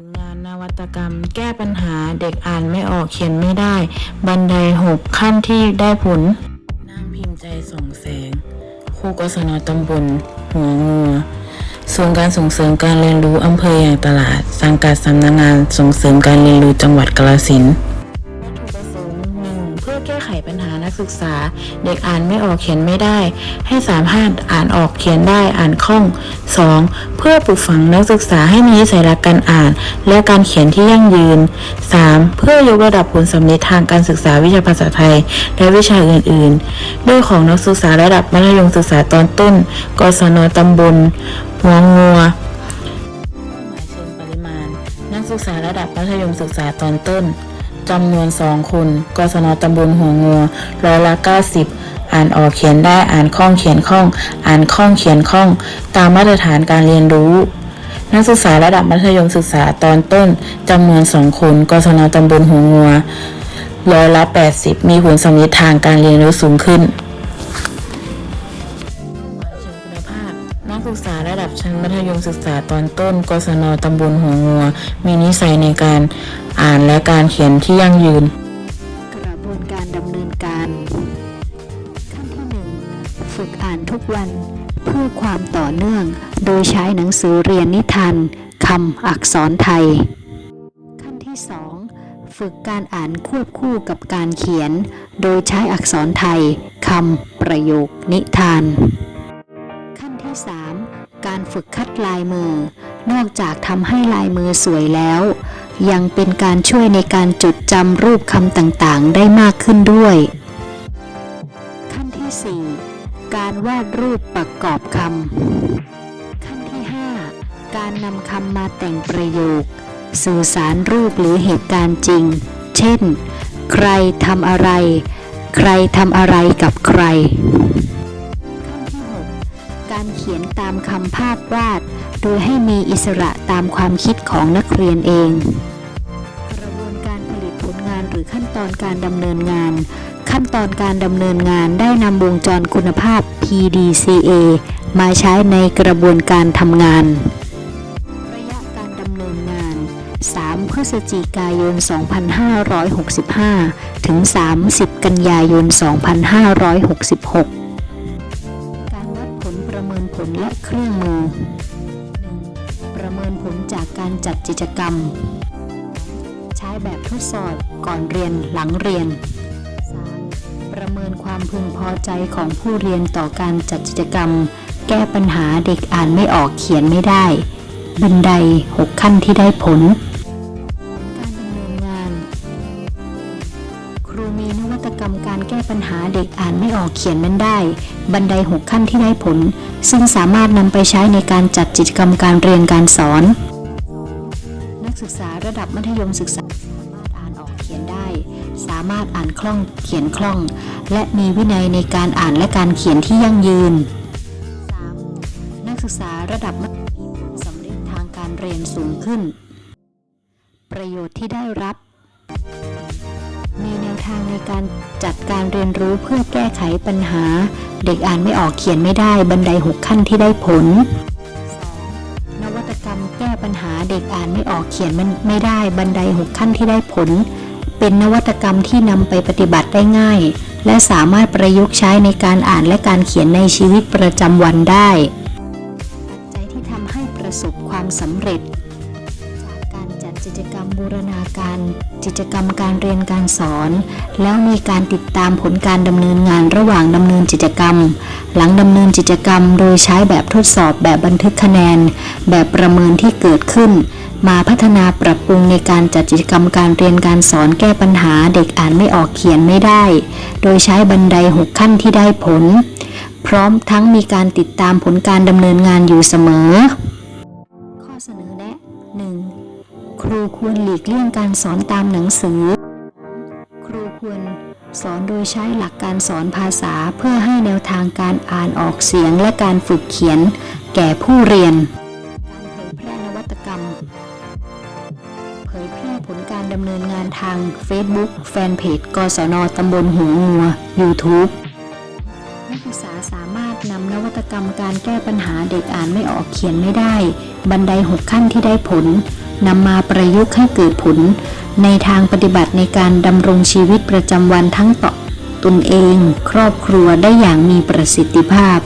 ลงานนวัตกรรม แก้ปัญหาเด็กอ่านไม่ออกเขียนไม่ได้ บันไดหกขั้นที่ได้ผล นางพิมพ์ใจส่องแสงครูกศนตำบลหัวงัวศูนการส่งเสริมการเรียนรู้อำเภออย่างตลาด สังกัดสำนักงานส่งเสริมการเรียนรู้จังหวัดกาฬสินธุ์วัตถุประสงค์ เพื่อแก้ไขปัญหานักศึกษา เด็กอ่านไม่ออกเขียนไม่ได้ ให้สามารถอ่านออกเขียนได้อ่านคล่อง 2. เพื่อปลูกฝังนักศึกษาให้มีนิสัยรักการอ่าน และการเขียนที่ยั่งยืน 3. เพื่อยกระดับผลสำเร็จทางการศึกษาวิชาภาษาไทย และวิชาอื่นๆ ด้วยของนักศึกษาระดับมัธยมศึกษาตอนต้น กศนตำบลหัวงัวเชิงปริมาณนักศึกษาระดับมัธยมศึกษาตอนต้น จำนวน2คน กศนตำบลหัวงัวร้อยละ90อ่านออกเขียนได้อ่านคล่องเขียนคล่อง อ่านคล่องเขียนคล่อง ตามมาตรฐานการเรียนรู้ นักศึกษาระดับมัธยมศึกษาตอนต้นจำนวน2คน กศนตำบลหัวงัวร้อยละ 80 มีผลสำลิดทางการเรียนรู้สูงขึ้น นักศึกษาระดับชั้นมัธยมศึกษาตอนต้น กศน ตำบลหัวงัว มีนิสัยในการอ่านและการเขียนที่ยั่งยืน กระบวนการดำเนินการ ขั้นที่หนึ่งฝึกอ่านทุกวัน เพื่อความต่อเนื่อง โดยใช้หนังสือเรียนนิทานคำอักษรไทย ขั้นที่สองฝึกการอ่านควบคู่กับการเขียน โดยใช้อักษรไทยคำประโยคนิทาน ขั้นที่ 3 การฝึกคัดลายมือ นอกจากทำให้ลายมือสวยแล้ว ยังเป็นการช่วยในการจดจำรูปคำต่างๆ ได้มากขึ้นด้วย ขั้นที่ 4 การวาดรูปประกอบคำขั้นที่ 5 การนำคำมาแต่งประโยค สื่อสารรูปหรือเหตุการณ์จริง เช่น ใครทำอะไร ใครทำอะไรกับใคร การเขียนตามคำภาพวาด โดยให้มีอิสระตามความคิดของนักเรียนเอง กระบวนการผลิตผลงานหรือขั้นตอนการดำเนินงาน ขั้นตอนการดำเนินงานได้นำวงจรคุณภาพ PDCA มาใช้ในกระบวนการทำงาน ระยะการดำเนินงาน 3 พฤศจิกายน 2565 ถึง 30 กันยายน 2566 และเครื่องมือ 1. ประเมินผลจากการจัดกิจกรรม ใช้แบบทดสอบก่อนเรียนหลังเรียน 3. ประเมินความพึงพอใจของผู้เรียนต่อการจัดกิจกรรม แก้ปัญหาเด็กอ่านไม่ออกเขียนไม่ได้ บันได 6 ขั้นที่ได้ผล เด็กอ่านไม่ออกเขียนไม่ได้ บันได 6 ขั้นที่ได้ผล ซึ่งสามารถนำไปใช้ในการจัดกิจกรรมการเรียนการสอน นักศึกษาระดับมัธยมศึกษาสามารถอ่านออกเขียนได้ สามารถอ่านคล่องเขียนคล่อง และมีวินัยในการอ่านและการเขียนที่ยั่งยืน 3. นักศึกษาระดับมัธยมมีผลสำเร็จทางการเรียนสูงขึ้น ประโยชน์ที่ได้รับ มีแนวทางในการจัดการเรียนรู้เพื่อแก้ไขปัญหา เด็กอ่านไม่ออกเขียนไม่ได้บันไดหกขั้นที่ได้ผล นวัตกรรมแก้ปัญหาเด็กอ่านไม่ออกเขียนมันไม่ได้บันไดหกขั้นที่ได้ผล เป็นนวัตกรรมที่นำไปปฏิบัติได้ง่าย และสามารถประยุกต์ใช้ในการอ่านและการเขียนในชีวิตประจำวันได้ปัจจัยที่ทำให้ประสบความสำเร็จ กิจกรรมบูรณาการ กิจกรรมการเรียนการสอน แล้วมีการติดตามผลการดำเนินงานระหว่างดำเนินกิจกรรม หลังดำเนินกิจกรรม โดยใช้แบบทดสอบแบบบันทึกคะแนน แบบประเมินที่เกิดขึ้น มาพัฒนาปรับปรุงในการจัดกิจกรรมการเรียนการสอนแก้ปัญหาเด็กอ่านไม่ออกเขียนไม่ได้ โดยใช้บันไดหกขั้นที่ได้ผล พร้อมทั้งมีการติดตามผลการดำเนินงานอยู่เสมอ รูควรหลีกเลี่ยงการสอนตามหนังสือ ครูควรสอนโดยใช้หลักการสอนภาษาเพื่อให้แนวทางการอ่านออกเสียงและการฝึกเขียน แก่ผู้เรียน การเผยแพร่นวัตกรรม เผยแพร่ผลการดำเนินงานทาง Facebook แฟนเพจ กศนตำบลหัวงัว YouTube นักศึกษา วัตกรรมการแก้ปัญหาเด็กอ่านไม่ออกเขียนไม่ได้ บันไดหกขั้นที่ได้ผลนำมาประยุกต์ให้เกิดผล ในทางปฏิบัติในการดำรงชีวิตประจำวันทั้งต่อตนเอง ครอบครัวได้อย่างมีประสิทธิภาพ